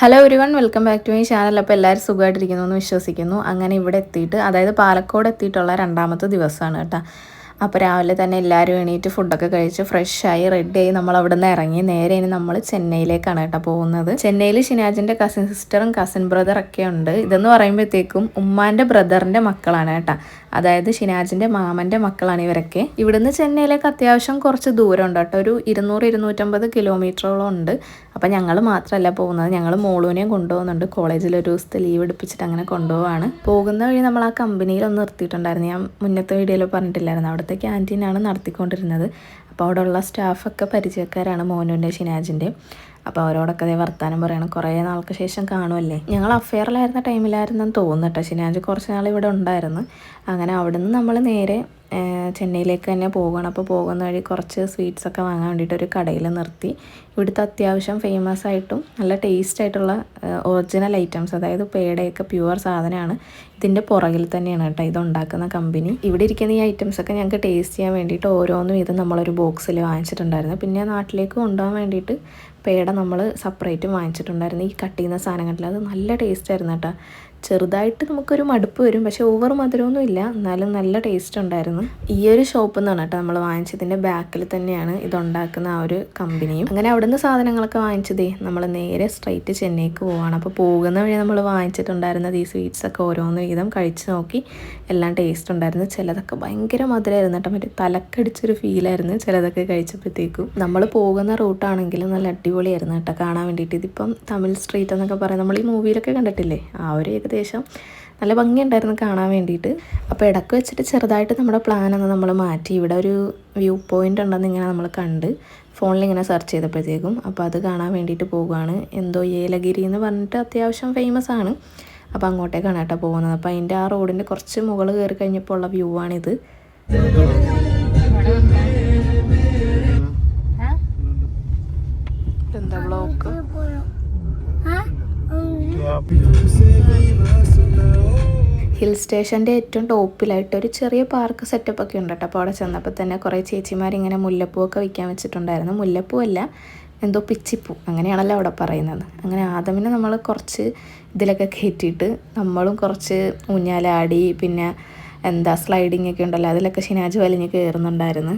Hello ഒരു one welcome back to my channel അപ്പോൾ എല്ലാവരും സുഖമായിട്ടിരിക്കുന്നു എന്ന് വിശ്വസിക്കുന്നു. അങ്ങനെ ഇവിടെ എത്തിയിട്ട് അതായത് പാലക്കോട് എത്തിയിട്ടുള്ള രണ്ടാമത്തെ ദിവസമാണ് കേട്ടോ. അപ്പോൾ രാവിലെ തന്നെ എല്ലാവരും എണീറ്റ് ഫുഡൊക്കെ കഴിച്ച് ഫ്രഷായി റെഡിയായി നമ്മൾ അവിടെ നിന്ന് ഇറങ്ങി. നേരെ ഇനി നമ്മൾ ചെന്നൈയിലേക്കാണ് കേട്ടോ പോകുന്നത്. ചെന്നൈയിൽ ഷിനാജിന്റെ കസിൻ സിസ്റ്ററും കസിൻ ബ്രദറൊക്കെ ഉണ്ട്. ഇതെന്ന് പറയുമ്പോഴത്തേക്കും ഉമ്മാന്റെ ബ്രദറിന്റെ മക്കളാണ് കേട്ടോ. അതായത് ഷിനാജിന്റെ മാമന്റെ മക്കളാണ് ഇവരൊക്കെ. ഇവിടുന്ന് ചെന്നൈയിലേക്ക് അത്യാവശ്യം കുറച്ച് ദൂരം ഉണ്ട് കേട്ടോ. ഒരു ഇരുന്നൂറ് ഇരുന്നൂറ്റമ്പത് കിലോമീറ്ററോളം ഉണ്ട്. അപ്പം ഞങ്ങൾ മാത്രമല്ല പോകുന്നത്. ഞങ്ങൾ മോളൂനെയും കൊണ്ടുപോകുന്നുണ്ട്. കോളേജിൽ ഒരു ദിവസത്തെ ലീവ് എടുപ്പിച്ചിട്ട് അങ്ങനെ കൊണ്ടുപോവാണ്. പോകുന്ന വഴി നമ്മൾ ആ കമ്പനിയിൽ ഒന്ന് നിർത്തിയിട്ടുണ്ടായിരുന്നു. ഞാൻ മുന്നത്തെ വീഡിയോയിൽ പറഞ്ഞിട്ടില്ലായിരുന്നു. അവിടുത്തെ ക്യാന്റീനാണ് നടത്തിക്കൊണ്ടിരുന്നത്. അപ്പോൾ അവിടെയുള്ള സ്റ്റാഫൊക്കെ പരിചയക്കാരാണ് മോനുവിന്റെ ഷിനാജിന്റെ അപ്പോൾ അവരോടൊക്കെ അതേ വർത്താനം പറയണം. കുറേ നാൾക്ക് ശേഷം കാണുമല്ലേ ഞങ്ങൾ അഫെയറിലായിരുന്ന ടൈമിലായിരുന്നെന്ന് തോന്നുന്നു കേട്ടോ. ഷിനാജ് കുറച്ച് നാൾ ഇവിടെ ഉണ്ടായിരുന്നു. അങ്ങനെ അവിടുന്ന് നമ്മൾ നേരെ ചെന്നൈയിലേക്ക് തന്നെ പോകണം. അപ്പോൾ പോകുന്ന വഴി കുറച്ച് സ്വീറ്റ്സൊക്കെ വാങ്ങാൻ വേണ്ടിയിട്ട് ഒരു കടയിൽ നിർത്തി. ഇവിടുത്തെ അത്യാവശ്യം ഫേമസ് ആയിട്ടും നല്ല ടേസ്റ്റ് ആയിട്ടുള്ള ഒറിജിനൽ ഐറ്റംസ് അതായത് പേടയൊക്കെ പ്യുവർ സാധനമാണ്. ഇതിന്റെ പുറകിൽ തന്നെയാണ് കേട്ടോ ഇത് ഉണ്ടാക്കുന്ന കമ്പനി ഇവിടെ ഇരിക്കുന്ന ഈ ഐറ്റംസൊക്കെ ഞങ്ങൾക്ക് ടേസ്റ്റ് ചെയ്യാൻ വേണ്ടിയിട്ട് ഓരോന്നും ഇത് നമ്മളൊരു ബോക്സിൽ വാങ്ങിച്ചിട്ടുണ്ടായിരുന്നു. പിന്നെ നാട്ടിലേക്ക് കൊണ്ടുപോകാൻ വേണ്ടിയിട്ട് പേട നമ്മൾ സെപ്പറേറ്റ് വാങ്ങിച്ചിട്ടുണ്ടായിരുന്നു. ഈ കട്ട് ചെയ്യുന്ന സാധനങ്ങളിൽ അത് നല്ല ടേസ്റ്റ് ആയിരുന്നു കേട്ടോ. ചെറുതായിട്ട് നമുക്കൊരു മടുപ്പ് വരും. പക്ഷെ ഓവർ മധുരമൊന്നും ഇല്ല. എന്നാലും നല്ല ടേസ്റ്റ് ഉണ്ടായിരുന്നു. ഈ ഒരു ഷോപ്പിൽ നിന്നാണ് കേട്ടോ നമ്മൾ വാങ്ങിച്ചതിന്റെ ബാക്കിൽ തന്നെയാണ് ഇതുണ്ടാക്കുന്ന ആ ഒരു കമ്പനിയും. അങ്ങനെ അവിടുന്ന് സാധനങ്ങളൊക്കെ വാങ്ങിച്ചതേ നമ്മൾ നേരെ സ്ട്രൈറ്റ് ചെന്നൈക്ക് പോവാണ്. അപ്പോൾ പോകുന്ന വഴി നമ്മൾ വാങ്ങിച്ചിട്ടുണ്ടായിരുന്നത് ഈ സ്വീറ്റ്സൊക്കെ ഓരോന്ന് വീതം കഴിച്ച് നോക്കി എല്ലാം ടേസ്റ്റ് ഉണ്ടായിരുന്നു. ചിലതൊക്കെ ഭയങ്കര മധുരമായിരുന്നു കേട്ടോ. മറ്റേ തലക്കടിച്ചൊരു ഫീലായിരുന്നു ചിലതൊക്കെ കഴിച്ചപ്പോഴത്തേക്കും. നമ്മൾ പോകുന്ന റൂട്ടാണെങ്കിലും നല്ല അടിപൊളിയായിരുന്നു കേട്ടോ കാണാൻ വേണ്ടിയിട്ട്. ഇതിപ്പം തമിഴ് സ്ട്രീറ്റ് എന്നൊക്കെ പറയാം. നമ്മൾ ഈ മൂവിയിലൊക്കെ കണ്ടിട്ടില്ലേ? ആ ഒരു ഏകദേശം നല്ല ഭംഗിയുണ്ടായിരുന്നു കാണാൻ വേണ്ടിയിട്ട്. അപ്പോൾ ഇടയ്ക്ക് വെച്ചിട്ട് ചെറുതായിട്ട് നമ്മുടെ പ്ലാനൊന്ന് നമ്മൾ മാറ്റി. ഇവിടെ ഒരു വ്യൂ പോയിന്റ് ഉണ്ടെന്ന് ഇങ്ങനെ നമ്മൾ കണ്ട് ഫോണിൽ ഇങ്ങനെ സെർച്ച് ചെയ്തപ്പോഴത്തേക്കും. അപ്പോൾ അത് കാണാൻ വേണ്ടിയിട്ട് പോവുകയാണ്. എന്തോ ഏലഗിരി എന്ന് പറഞ്ഞിട്ട് അത്യാവശ്യം ഫേമസ് ആണ്. അപ്പോൾ അങ്ങോട്ടേക്കാണ് കേട്ടോ പോകുന്നത്. അപ്പോൾ അതിന്റെ ആ റോഡിന്റെ കുറച്ച് മുകൾ കയറി കഴിഞ്ഞപ്പോൾ ഉള്ള വ്യൂ ആണിത്. ഹിൽ സ്റ്റേഷന്റെ ഏറ്റവും ടോപ്പിലായിട്ട് ഒരു ചെറിയ പാർക്ക് സെറ്റപ്പ് ഒക്കെ ഉണ്ട് കേട്ടോ അപ്പോൾ അവിടെ ചെന്നപ്പോൾ തന്നെ കുറേ ചേച്ചിമാർ ഇങ്ങനെ മുല്ലപ്പൂവൊക്കെ വിൽക്കാൻ വെച്ചിട്ടുണ്ടായിരുന്നു മുല്ലപ്പൂ അല്ല എന്തോ പിച്ചിപ്പൂ അങ്ങനെയാണല്ലോ അവിടെ പറയുന്നത് അങ്ങനെ ആദമിനെ നമ്മൾ കുറച്ച് ഇതിലൊക്കെ കയറ്റിയിട്ട് നമ്മളും കുറച്ച് ഊഞ്ഞാലാടി പിന്നെ എന്താ സ്ലൈഡിങ് ഒക്കെ ഉണ്ടല്ലോ അതിലൊക്കെ ഷിനാജ് വലിഞ്ഞ് കയറുന്നുണ്ടായിരുന്നു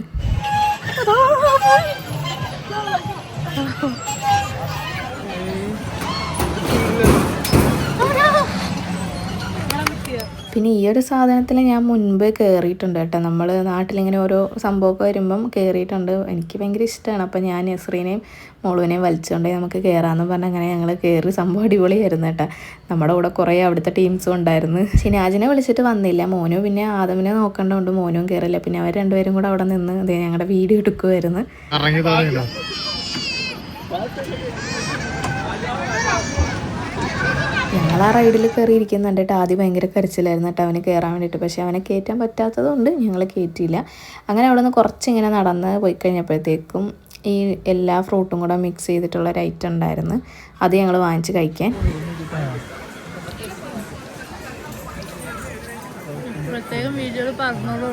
പിന്നെ ഈ ഒരു സാധനത്തിൽ ഞാൻ മുൻപ് കയറിയിട്ടുണ്ട് കേട്ടോ. നമ്മൾ നാട്ടിലിങ്ങനെ ഓരോ സംഭവമൊക്കെ വരുമ്പം കയറിയിട്ടുണ്ട് എനിക്ക് ഭയങ്കര ഇഷ്ടമാണ് അപ്പോൾ ഞാൻ നസ്രീനെയും മോളുവിനെയും വലിച്ചുകൊണ്ടേ നമുക്ക് കയറാമെന്ന് പറഞ്ഞാൽ അങ്ങനെ ഞങ്ങൾ കയറി സംഭവം അടിപൊളിയായിരുന്നു കേട്ടോ. നമ്മുടെ കൂടെ കുറേ അവിടുത്തെ ടീംസും ഉണ്ടായിരുന്നു. ഷിനാജിനെ വിളിച്ചിട്ട് വന്നില്ല. മോനും പിന്നെ ആദമിനെ നോക്കേണ്ടതുകൊണ്ട് മോനും കയറില്ല പിന്നെ അവർ രണ്ടുപേരും കൂടെ അവിടെ നിന്ന് ഞങ്ങളുടെ വീഡിയോ എടുക്കുമായിരുന്നു ഞങ്ങൾ ആ റൈഡിൽ കയറി ഇരിക്കുന്നുണ്ട് കേട്ടോ. ആദ്യം ഭയങ്കര കരച്ചിലായിരുന്നു കേട്ടോ അവന് കയറാൻ വേണ്ടിയിട്ട് പക്ഷേ അവനെ കയറ്റാൻ പറ്റാത്തതുകൊണ്ട് ഞങ്ങൾ കയറ്റിയില്ല അങ്ങനെ അവിടെ നിന്ന് കുറച്ചിങ്ങനെ നടന്ന് പോയി കഴിഞ്ഞപ്പോഴത്തേക്കും ഈ എല്ലാ ഫ്രൂട്ടും കൂടെ മിക്സ് ചെയ്തിട്ടുള്ള ഒരു ഐറ്റം ഉണ്ടായിരുന്നു. അത് ഞങ്ങൾ വാങ്ങിച്ച് കഴിക്കാൻ. പ്രത്യേകം വീഡിയോയിൽ പറഞ്ഞോളൂ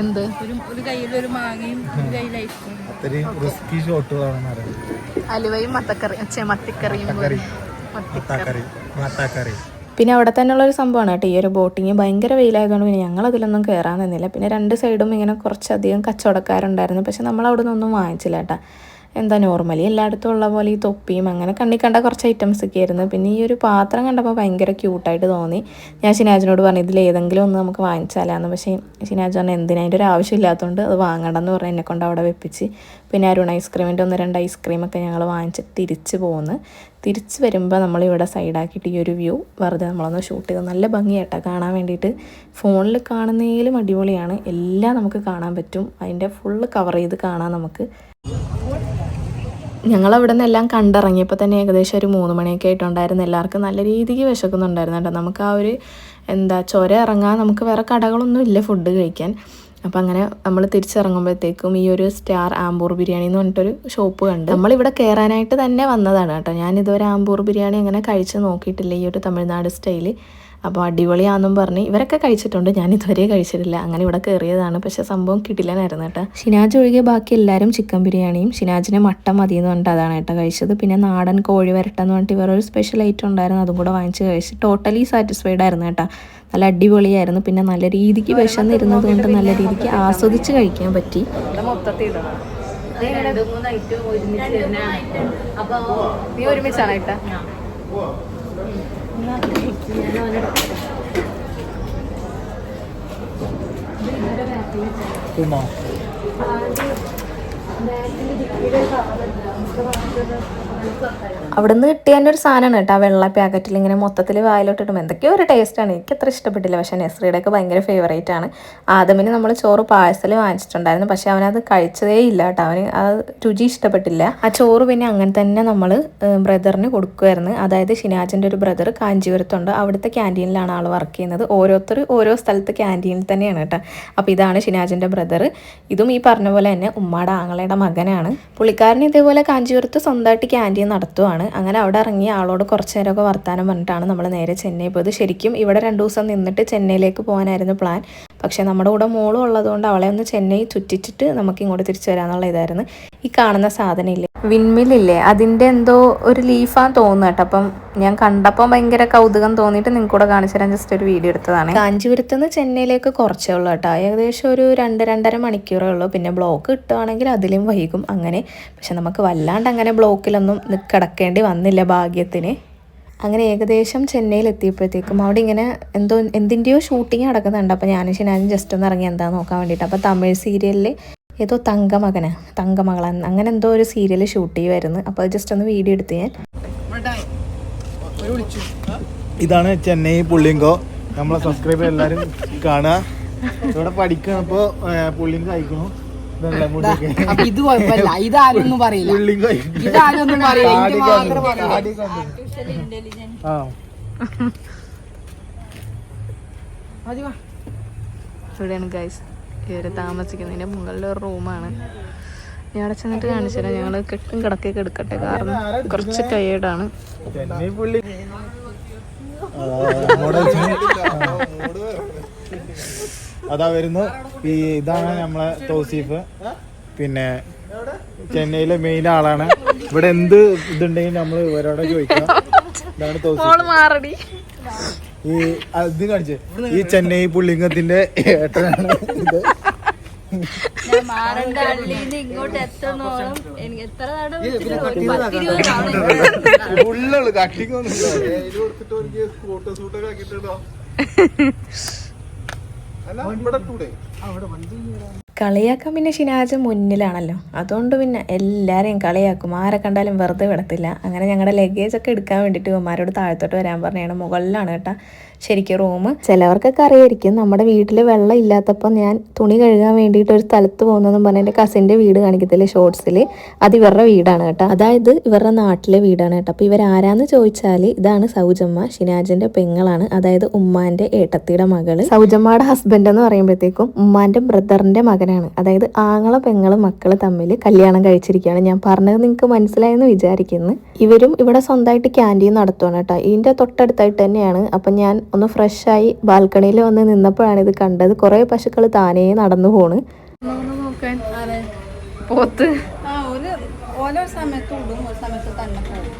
എന്ത്? ഒരു ഒരു കയ്യിൽ ഒരു മാങ്ങയും ഒരു കയ്യിൽ ഐസ്ക്രീം അലുവയും മത്തിക്കറിയും കൂടി. പിന്നെ അവിടെ തന്നെയുള്ള ഒരു സംഭവമാണ് കേട്ടോ. ഈ ഒരു ബോട്ടിങ് ഭയങ്കര വെയിലായതുകൊണ്ട് പിന്നെ ഞങ്ങൾ അതിലൊന്നും കയറാൻ നിന്നില്ല. പിന്നെ രണ്ട് സൈഡും ഇങ്ങനെ കുറച്ചധികം കച്ചവടക്കാരുണ്ടായിരുന്നു. പക്ഷെ നമ്മൾ അവിടെ നിന്നൊന്നും വാങ്ങിച്ചില്ല കേട്ടോ. എന്താ നോർമലി എല്ലായിടത്തും ഉള്ള പോലെ ഈ തൊപ്പിയും അങ്ങനെ കണ്ണി കണ്ട കുറച്ച് ഐറ്റംസ് ഒക്കെ ആയിരുന്നു. പിന്നെ ഈ ഒരു പാത്രം കണ്ടപ്പോൾ ഭയങ്കര ക്യൂട്ടായിട്ട് തോന്നി. ഞാൻ ഷിനാജിനോട് പറഞ്ഞു ഇതിൽ ഏതെങ്കിലും ഒന്ന് നമുക്ക് വാങ്ങിച്ചാലാന്ന്. പക്ഷേ ഷിനാജ് പറഞ്ഞു എന്തിനാ? അതിന്റെ ഒരു ആവശ്യമില്ലാത്തതുകൊണ്ട് അത് വാങ്ങണമെന്ന് പറഞ്ഞ് എന്നെക്കൊണ്ട് അവിടെ വെപ്പിച്ച്. പിന്നെ അരുൺ ഐസ്ക്രീമിന്റെ ഒന്ന് രണ്ട് ഐസ്ക്രീമൊക്കെ ഞങ്ങൾ വാങ്ങിച്ചിട്ട് തിരിച്ച് പോകുന്നു തിരിച്ച് വരുമ്പോൾ നമ്മളിവിടെ സൈഡാക്കിയിട്ട് ഈ ഒരു വ്യൂ വെറുതെ നമ്മളൊന്ന് ഷൂട്ട് ചെയ്ത് നല്ല ഭംഗിയായിട്ടാണ് കാണാൻ വേണ്ടിയിട്ട്. ഫോണിൽ കാണുന്നതിലും അടിപൊളിയാണ്. എല്ലാം നമുക്ക് കാണാൻ പറ്റും. അതിന്റെ ഫുള്ള് കവർ ചെയ്ത് കാണാൻ നമുക്ക്. ഞങ്ങൾ അവിടെ നിന്ന് എല്ലാം കണ്ടിറങ്ങിയപ്പോൾ തന്നെ ഏകദേശം ഒരു മൂന്ന് മണിയൊക്കെ ആയിട്ടുണ്ടായിരുന്നു. എല്ലാവർക്കും നല്ല രീതിക്ക് വിശക്കുന്നുണ്ടായിരുന്നു കേട്ടോ. നമുക്ക് ആ ഒരു എന്താ ചൊര ഇറങ്ങാൻ നമുക്ക് വേറെ കടകളൊന്നും ഇല്ല ഫുഡ് കഴിക്കാൻ. അപ്പം അങ്ങനെ നമ്മൾ തിരിച്ചിറങ്ങുമ്പോഴത്തേക്കും ഈ ഒരു സ്റ്റാർ ആംബൂർ ബിരിയാണി എന്ന് പറഞ്ഞിട്ടൊരു ഷോപ്പ് കണ്ട് നമ്മളിവിടെ കയറാനായിട്ട് തന്നെ വന്നതാണ് കേട്ടോ. ഞാൻ ഇതുവരെ ആംബൂർ ബിരിയാണി അങ്ങനെ കഴിച്ച് നോക്കിയിട്ടില്ല ഈ ഒരു തമിഴ്നാട് സ്റ്റൈൽ അപ്പോൾ അടിപൊളിയാണെന്നും പറഞ്ഞ് ഇവരൊക്കെ കഴിച്ചിട്ടുണ്ട്. ഞാൻ ഇതുവരെ കഴിച്ചിട്ടില്ല. അങ്ങനെ ഇവിടെ കയറിയതാണ്. പക്ഷെ സംഭവം കിട്ടില്ലെന്നായിരുന്നു കേട്ടോ. ഷിനാജ് ഒഴികെ ബാക്കി എല്ലാവരും ചിക്കൻ ബിരിയാണിയും ഷിനാജിന് മട്ടൻ മതി എന്ന് പറഞ്ഞിട്ട് അതാണ് കേട്ടോ കഴിച്ചത്. പിന്നെ നാടൻ കോഴി വരട്ടെന്ന് പറഞ്ഞിട്ട് ഇവർ ഒരു സ്പെഷ്യൽ ഐറ്റം ഉണ്ടായിരുന്നു. അതും കൂടെ വാങ്ങിച്ച് കഴിച്ച് ടോട്ടലി സാറ്റിസ്ഫൈഡ് ആയിരുന്നു കേട്ടോ. നല്ല അടിപൊളിയായിരുന്നു. പിന്നെ നല്ല രീതിക്ക് വിശന്നിരുന്നത് കൊണ്ട് നല്ല രീതിക്ക് ആസ്വദിച്ച് കഴിക്കാൻ പറ്റി. അപ്പൊ നീ ഒരുമിച്ചാണ് ഇട്ട? തിന്നോ അവിടുന്ന് കിട്ടിയ ഒരു സാധനമാണ് കേട്ടോ. ആ വെള്ള പാക്കറ്റിൽ ഇങ്ങനെ മൊത്തത്തിൽ വായിലോട്ടിടും. എന്തൊക്കെയോ ഒരു ടേസ്റ്റാണ് എനിക്ക് അത്ര ഇഷ്ടപ്പെട്ടില്ല. പക്ഷേ നെസ്രിയുടെ ഒക്കെ ഭയങ്കര ഫേവറേറ്റ് ആണ്. ആദമിന് നമ്മൾ ചോറ് പാഴ്സൽ വാങ്ങിച്ചിട്ടുണ്ടായിരുന്നു. പക്ഷെ അവനത് കഴിച്ചതേ ഇല്ല കേട്ടോ. അവന് ആ രുചി ഇഷ്ടപ്പെട്ടില്ല. ആ ചോറ് പിന്നെ അങ്ങനെ തന്നെ നമ്മൾ ബ്രദറിന് കൊടുക്കുമായിരുന്നു അതായത് ഷിനാജിന്റെ ഒരു ബ്രദർ കാഞ്ചീപുരത്തുണ്ട്. അവിടുത്തെ ക്യാന്റീനിലാണ് ആൾ വർക്ക് ചെയ്യുന്നത്. ഓരോരുത്തർ ഓരോ സ്ഥലത്ത് ക്യാന്റീനിൽ തന്നെയാണ് കേട്ടോ. അപ്പോൾ ഇതാണ് ഷിനാജിന്റെ ബ്രദർ ഇതും ഈ പറഞ്ഞ പോലെ തന്നെ ഉമ്മാടെ ആങ്ങളയുടെ മകനാണ്. പുള്ളിക്കാരൻ ഇതേപോലെ കാഞ്ചീപുരത്ത് സ്വന്തമായിട്ട് ക്യാന്റീൻ നടത്തുവാണ്. അങ്ങനെ അവിടെ ഇറങ്ങി ആളോട് കുറച്ച് നേരമൊക്കെ വർത്താനം പറഞ്ഞിട്ടാണ് നമ്മൾ നേരെ ചെന്നൈ പോയത്. ശരിക്കും ഇവിടെ രണ്ട് ദിവസം നിന്നിട്ട് ചെന്നൈയിലേക്ക് പോകാനായിരുന്നു പ്ലാൻ. പക്ഷേ നമ്മുടെ കൂടെ മോളും ഉള്ളതുകൊണ്ട് അവളെ ഒന്ന് ചെന്നൈ ചുറ്റിച്ചിട്ട് നമുക്ക് ഇങ്ങോട്ട് തിരിച്ചു വരാമെന്നുള്ള ഇതായിരുന്നു. ഈ കാണുന്ന സാധനം ഇല്ലേ? വിൻമില്ലില്ലേ അതിന്റെ എന്തോ ഒരു ലീഫാന്ന് തോന്നുന്നു കേട്ടോ. അപ്പം ഞാൻ കണ്ടപ്പോൾ ഭയങ്കര കൗതുകം തോന്നിയിട്ട് നിങ്ങൾക്ക് കൂടെ കാണിച്ചു തരാൻ ജസ്റ്റ് ഒരു വീഡിയോ എടുത്തതാണ്. കാഞ്ചീപുരത്ത് നിന്ന് ചെന്നൈയിലേക്ക് കുറച്ചേ ഉള്ളൂ കേട്ടോ. ഏകദേശം ഒരു രണ്ട് രണ്ടര മണിക്കൂറേ ഉള്ളൂ. പിന്നെ ബ്ലോക്ക് കിട്ടുവാണെങ്കിൽ അതിലും വൈകും അങ്ങനെ. പക്ഷെ നമുക്ക് വല്ലാണ്ട് അങ്ങനെ ബ്ലോക്കിലൊന്നും കിടക്കേണ്ടി വന്നില്ല ഭാഗ്യത്തിന്. അങ്ങനെ ഏകദേശം ചെന്നൈയിൽ എത്തിയപ്പോഴത്തേക്കും അവിടെ ഇങ്ങനെ എന്തോ എന്തിന്റെയോ ഷൂട്ടിങ് നടക്കുന്നുണ്ട്. അപ്പോൾ ഞാൻ ശനാനും ജസ്റ്റ് ഒന്ന് ഇറങ്ങി എന്താ നോക്കാൻ വേണ്ടിയിട്ട്. അപ്പോൾ തമിഴ് സീരിയലിൽ ഏതോ തങ്കമകന് തങ്കമകൾ അങ്ങനെ എന്തോ ഒരു സീരിയൽ ഷൂട്ട് ചെയ്യുമായിരുന്നു അപ്പോൾ ജസ്റ്റ് ഒന്ന് വീഡിയോ എടുത്ത് ഞാൻ. ഇതാണ് ചെന്നൈ പുള്ളിങ്കോ. നമ്മളെ സബ്സ്ക്രൈബർ എല്ലാരും കാണാ ഇവിടെ പഠിക്കണപ്പോ പുള്ളിങ്ക കഴിക്കണു. ഇതല്ലേ മുടിയൊക്കെ. അപ്പൊ ഇത് കുഴപ്പമില്ല. ഇതാരൊന്നും പറയില്ല. പുള്ളിങ്ക. ഇതാരൊന്നും പറയില്ല. ആ. ഇവിടെയാണ് ഗൈസ് ഇവർ താമസിക്കുന്നതിന്റെ മുകളിലെ ഒരു റൂമാണ്. ഞാൻ അവിടെ ചെന്നിട്ട് കാണിച്ചു തരാം ഞങ്ങൾ കെട്ടും കിടക്കൊക്കെ എടുക്കട്ടെ. കാരണം കുറച്ച് ടയേർഡാണ്. അതാ വരുന്നു. ഈ ഇതാണ് നമ്മളെ തൗസീഫ്. പിന്നെ ചെന്നൈയിലെ മെയിൻ ആളാണ്. ഇവിടെ എന്ത് ഇതുണ്ടെങ്കിലും നമ്മൾ ഇവരോടെ ചോദിക്കാം. ഇതാണ് തൗസീഫ്. ഈ ഇത് കാണിച്ചേ. ഈ ചെന്നൈ പുള്ളിംഗത്തിന്റെ ഏട്ടനാണ് ഇത്. അള്ളിന്ന് ഇങ്ങോട്ട് എത്തണോളം. എനിക്ക് എത്ര കളിയാക്കാൻ പിന്നെ ഷിനാജ് മുന്നിലാണല്ലോ. അതുകൊണ്ട് പിന്നെ എല്ലാവരെയും കളിയാക്കും. ആരെ കണ്ടാലും വെറുതെ വിടത്തില്ല. അങ്ങനെ ഞങ്ങളുടെ ലഗേജ് ഒക്കെ എടുക്കാൻ വേണ്ടിയിട്ട് ഉമ്മാരോട് താഴത്തോട്ട് വരാൻ പറഞ്ഞാണ് മുകളിലാണ് കേട്ടോ. ശരിക്കും റൂം ചിലവർക്കൊക്കെ അറിയായിരിക്കും നമ്മുടെ വീട്ടിൽ വെള്ളം ഇല്ലാത്തപ്പോൾ ഞാൻ തുണി കഴുകാൻ വേണ്ടിയിട്ട് ഒരു സ്ഥലത്ത് പോകുന്നതെന്ന് പറഞ്ഞാൽ എന്റെ കസിന്റെ വീട് കാണിക്കത്തില്ലേ ഷോർട്സിൽ അത് ഇവരുടെ വീടാണ് കേട്ടോ. അതായത് ഇവരുടെ നാട്ടിലെ വീടാണ് കേട്ടോ. അപ്പോൾ ഇവരാരാന്ന് ചോദിച്ചാൽ ഇതാണ് സൗജമ്മ ഷിനാജിന്റെ പെങ്ങളാണ്. അതായത് ഉമ്മാന്റെ ഏട്ടത്തിയുടെ മകൾ. സൗജമ്മയുടെ ഹസ്ബൻഡ് എന്ന് പറയുമ്പോഴത്തേക്കും ഉമ്മാന്റെ ബ്രദറിന്റെ മകനാണ്. അതായത് ആങ്ങളെ പെങ്ങൾ മക്കൾ തമ്മിൽ കല്യാണം കഴിച്ചിരിക്കുകയാണ്. ഞാൻ പറഞ്ഞത് നിങ്ങൾക്ക് മനസ്സിലായെന്ന് വിചാരിക്കുന്നു. ഇവരും ഇവിടെ സ്വന്തമായിട്ട് ക്യാന്റീൻ നടത്തുവാണ് കേട്ടോ. ഇതിന്റെ തൊട്ടടുത്തായിട്ട് തന്നെയാണ്. അപ്പം ഞാൻ ഒന്ന് ഫ്രഷായി ബാൽക്കണിയിൽ വന്ന് നിന്നപ്പോഴാണ് ഇത് കണ്ടത്. കുറേ പശുക്കൾ താനേ നടന്നു പോണ്. നോക്കാൻ. പോത്ത്. ആ ഒരു ഓരോ സമയത്ത് ഇടും. ഒരു സമയത്ത് തന്നെ പോകും.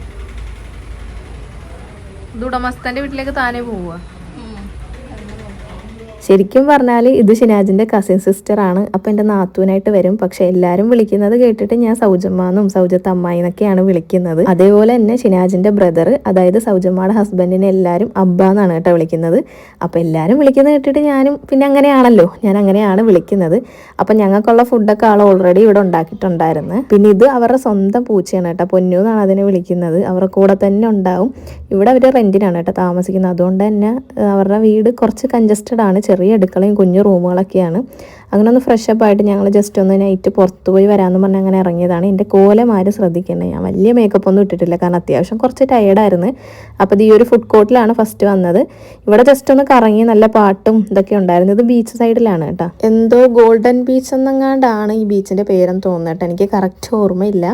ഇത് ഉടമസ്ഥന്റെ വീട്ടിലേക്ക് താനേ പോവുക. ശരിക്കും പറഞ്ഞാൽ ഇത് ഷിനാജിന്റെ കസിൻ സിസ്റ്ററാണ് അപ്പോൾ എന്റെ നാത്തൂനായിട്ട് വരും. പക്ഷെ എല്ലാവരും വിളിക്കുന്നത് കേട്ടിട്ട് ഞാൻ സൗജമ്മാന്നും സൗജത്ത് അമ്മായി എന്നൊക്കെയാണ് വിളിക്കുന്നത്. അതേപോലെ തന്നെ ഷിനാജിന്റെ ബ്രദർ അതായത് സൗജമ്മയുടെ ഹസ്ബൻഡിനെ എല്ലാവരും അബ്ബ എന്നാണ് കേട്ടോ വിളിക്കുന്നത്. അപ്പോൾ എല്ലാവരും വിളിക്കുന്നത് കേട്ടിട്ട് ഞാനും പിന്നെ അങ്ങനെയാണല്ലോ. ഞാൻ അങ്ങനെയാണ് വിളിക്കുന്നത്. അപ്പം ഞങ്ങൾക്കുള്ള ഫുഡൊക്കെ ആൾ ഓൾറെഡി ഇവിടെ ഉണ്ടാക്കിയിട്ടുണ്ടായിരുന്നു. പിന്നെ ഇത് അവരുടെ സ്വന്തം പൂച്ചയാണ് കേട്ടോ. പൊന്നു എന്നാണ് അതിനെ വിളിക്കുന്നത്. അവരുടെ കൂടെ തന്നെ ഉണ്ടാവും. ഇവിടെ അവർ റെന്റിനാണ് കേട്ടോ താമസിക്കുന്നത്. അതുകൊണ്ട് തന്നെ അവരുടെ വീട് കുറച്ച് കഞ്ചസ്റ്റഡ് ആണ്. ചെറിയ അടുക്കളയും കുഞ്ഞു റൂമുകളൊക്കെയാണ്. അങ്ങനെ ഒന്ന് ഫ്രഷ് അപ്പ് ആയിട്ട് ഞങ്ങൾ ജസ്റ്റ് ഒന്ന് നൈറ്റ് പുറത്ത് പോയി വരാമെന്ന് പറഞ്ഞ് അങ്ങനെ ഇറങ്ങിയതാണ്. എന്റെ കോലമാര് ആരും ശ്രദ്ധിക്കണ്ടേ? ഞാൻ വലിയ മേക്കപ്പ് ഒന്നും ഇട്ടിട്ടില്ല. കാരണം അത്യാവശ്യം കുറച്ച് ടയേർഡായിരുന്നു അപ്പോൾ ഈ ഒരു ഫുഡ് കോർട്ടിലാണ് ഫസ്റ്റ് വന്നത്. ഇവിടെ ജസ്റ്റ് ഒന്ന് കറങ്ങി നല്ല പാട്ടും ഇതൊക്കെ ഉണ്ടായിരുന്നത് ബീച്ച് സൈഡിലാണ് കേട്ടോ. എന്തോ ഗോൾഡൻ ബീച്ച് എന്നങ്ങാണ്ടാണ് ഈ ബീച്ചിന്റെ പേരെന്ന് തോന്നുന്നത് കേട്ടോ. എനിക്ക് കറക്റ്റ് ഓർമ്മയില്ല.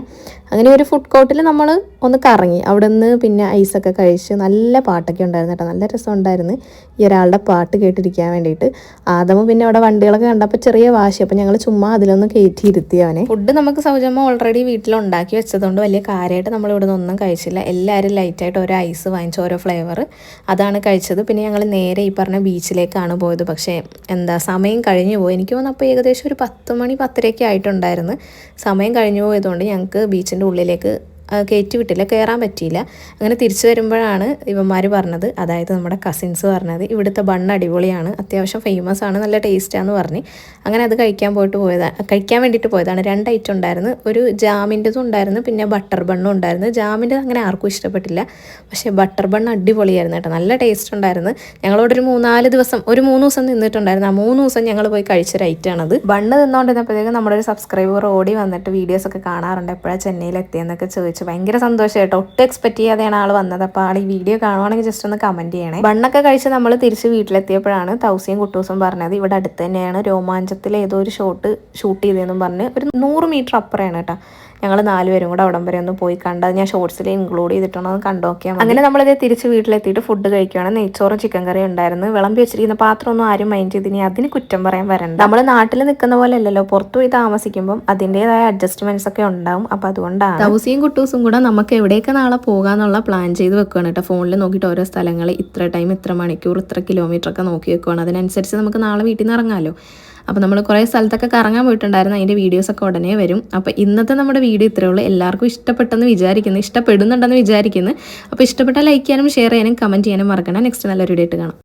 അങ്ങനെ ഒരു ഫുഡ് കോർട്ടിൽ നമ്മൾ ഒന്ന് കറങ്ങി. അവിടെ നിന്ന് പിന്നെ ഐസൊക്കെ കഴിച്ച് നല്ല പാട്ടൊക്കെ ഉണ്ടായിരുന്നു കേട്ടോ. നല്ല രസമുണ്ടായിരുന്നു ഈ ഒരാളുടെ പാട്ട് കേട്ടിരിക്കാൻ വേണ്ടിയിട്ട്. ആദമ പിന്നെ അവിടെ വണ്ടികളൊക്കെ കണ്ടപ്പോൾ ചെറിയ വാശി. അപ്പൊ ഞങ്ങൾ ചുമ്മാ അതിലൊന്ന് കയറ്റി ഇരുത്തി അവനെ. ഫുഡ് നമുക്ക് സൗജന്യം ഓൾറെഡി വീട്ടിൽ ഉണ്ടാക്കി വെച്ചതുകൊണ്ട് വലിയ കാര്യമായിട്ട് നമ്മൾ ഇവിടെ ഒന്നും കഴിച്ചില്ല. എല്ലാവരും ലൈറ്റായിട്ട് ഓരോ ഐസ് വാങ്ങിച്ച ഓരോ ഫ്ലേവർ അതാണ് കഴിച്ചത്. പിന്നെ ഞങ്ങൾ നേരെ ഈ പറഞ്ഞ ബീച്ചിലേക്കാണ് പോയത്. പക്ഷേ എന്താ സമയം കഴിഞ്ഞു പോയി. എനിക്ക് തോന്നുന്നു അപ്പോൾ ഏകദേശം ഒരു പത്ത് മണി പത്തരയൊക്കെ ആയിട്ടുണ്ടായിരുന്നു. സമയം കഴിഞ്ഞു പോയതുകൊണ്ട് ഞങ്ങൾക്ക് ബീച്ചിന്റെ ഉള്ളിലേക്ക് കയറ്റി വിട്ടില്ല കയറാൻ പറ്റിയില്ല. അങ്ങനെ തിരിച്ചു വരുമ്പോഴാണ് ഇവന്മാർ പറഞ്ഞത്. അതായത് നമ്മുടെ കസിൻസ് പറഞ്ഞത് ഇവിടുത്തെ ബണ്ണ് അടിപൊളിയാണ് അത്യാവശ്യം ഫേമസ് ആണ് നല്ല ടേസ്റ്റാന്ന് പറഞ്ഞ്. അങ്ങനെ അത് കഴിക്കാൻ പോയിട്ട് പോയതാണ് കഴിക്കാൻ വേണ്ടിയിട്ട് പോയതാണ്. രണ്ട് ഐറ്റം ഉണ്ടായിരുന്നു. ഒരു ജാമിന്റെതും ഉണ്ടായിരുന്നു പിന്നെ ബട്ടർ ബണ്ണും ഉണ്ടായിരുന്നു. ജാമിന്റെ അങ്ങനെ ആർക്കും ഇഷ്ടപ്പെട്ടില്ല. പക്ഷേ ബട്ടർ ബണ്ണ് അടിപൊളിയായിരുന്നു കേട്ടോ. നല്ല ടേസ്റ്റ് ഉണ്ടായിരുന്നു. ഞങ്ങളോട് ഒരു മൂന്നാൽ ദിവസം ഒരു മൂന്ന് ദിവസം നിന്നിട്ടുണ്ടായിരുന്നു. ആ മൂന്ന് ദിവസം ഞങ്ങൾ പോയി കഴിച്ചൊരു ഐറ്റമാണത് ബണ്ണ് തിന്നുകൊണ്ടിരുന്നപ്പോഴത്തേക്കും നമ്മുടെ ഒരു സബ്സ്ക്രൈബർ ഓടി വന്നിട്ട് വീഡിയോസൊക്കെ കാണാറുണ്ട്. എപ്പോഴാണ് ചെന്നൈയിൽ എത്തിയെന്നൊക്കെ ചോദിച്ചു. ഭയങ്കര സന്തോഷം കേട്ടോ. ഒട്ടും എക്സ്പെക്ട് ചെയ്യാതെയാണ് ആൾ വന്നത്. അപ്പോൾ ആൾ ഈ വീഡിയോ കാണുവാണെങ്കിൽ ജസ്റ്റ് ഒന്ന് കമന്റ് ചെയ്യണേ. ബണ്ണൊക്കെ കഴിച്ച് നമ്മൾ തിരിച്ച് വീട്ടിലെത്തിയപ്പോഴാണ് തൗസിയും കുട്ടൂസും പറഞ്ഞത് ഇവിടെ അടുത്ത് തന്നെയാണ് രോമാഞ്ചത്തിൽ ഏതോ ഒരു ഷോട്ട് ഷൂട്ട് ചെയ്തതെന്നും പറഞ്ഞ് ഒരു നൂറ് മീറ്റർ അപ്പുറമാണ് കേട്ടോ. ഞങ്ങൾ നാലുപേരും കൂടെ അവിടം വരെ ഒന്ന് പോയി കണ്ടത് ഞാൻ ഷോർട്സിൽ ഇൻക്ലൂഡ് ചെയ്തിട്ടുണ്ടോ എന്ന് കണ്ടു നോക്കിയാൽ അങ്ങനെ നമ്മളിത് തിരിച്ച് വീട്ടിലെത്തിയിട്ട് ഫുഡ് കഴിക്കുകയാണ് നെയ്ച്ചോറും ചിക്കൻ കറി ഉണ്ടായിരുന്നു. വിളമ്പി വെച്ചിരിക്കുന്ന പാത്രം പാത്രമൊന്നും ആരും മൈൻഡ് ചെയ്ത് ഇനി അതിന് കുറ്റം പറയാൻ വരണ്ട. നമ്മൾ നാട്ടിൽ നിൽക്കുന്ന പോലെ അല്ലല്ലോ. പുറത്തു പോയി താമസിക്കുമ്പോൾ അതിന്റെതായ അഡ്ജസ്റ്റ്മെന്റ്സ് ഒക്കെ ഉണ്ടാവും. അപ്പൊ അതുകൊണ്ടാണ് തൗസിയും കുട്ടൂസും കൂടെ നമുക്ക് എവിടെയൊക്കെ നാളെ പോകാന്നുള്ള പ്ലാൻ ചെയ്ത് വെക്കുകയാണ് കേട്ടോ. ഫോണിൽ നോക്കിയിട്ട് ഓരോ സ്ഥലങ്ങൾ ഇത്ര ടൈം ഇത്ര മണിക്കൂർ ഇത്ര കിലോമീറ്റർ ഒക്കെ നോക്കി വെക്കുകയാണ് അതിനനുസരിച്ച് നമുക്ക് നാളെ വീട്ടിൽ നിന്ന് ഇറങ്ങാമല്ലോ അപ്പോൾ നമ്മൾ കുറേ സ്ഥലത്തൊക്കെ കറങ്ങാൻ പോയിട്ടുണ്ടായിരുന്നു. അതിന്റെ വീഡിയോസൊക്കെ ഉടനെ വരും. അപ്പോൾ ഇന്നത്തെ നമ്മുടെ വീഡിയോ ഇത്രയേ ഉള്ളൂ. എല്ലാവർക്കും ഇഷ്ടപ്പെട്ടെന്ന് വിചാരിക്കുന്നു. ഇഷ്ടപ്പെടുന്നുണ്ടെന്ന് വിചാരിക്കുന്നു. അപ്പോൾ ഇഷ്ടപ്പെട്ടാൽ ലൈക്ക് ചെയ്യാനും ഷെയർ ചെയ്യാനും കമന്റ് ചെയ്യാനും മറക്കണം നെക്സ്റ്റ് നല്ലൊരു വീഡിയോ ആയിട്ട് കാണാം.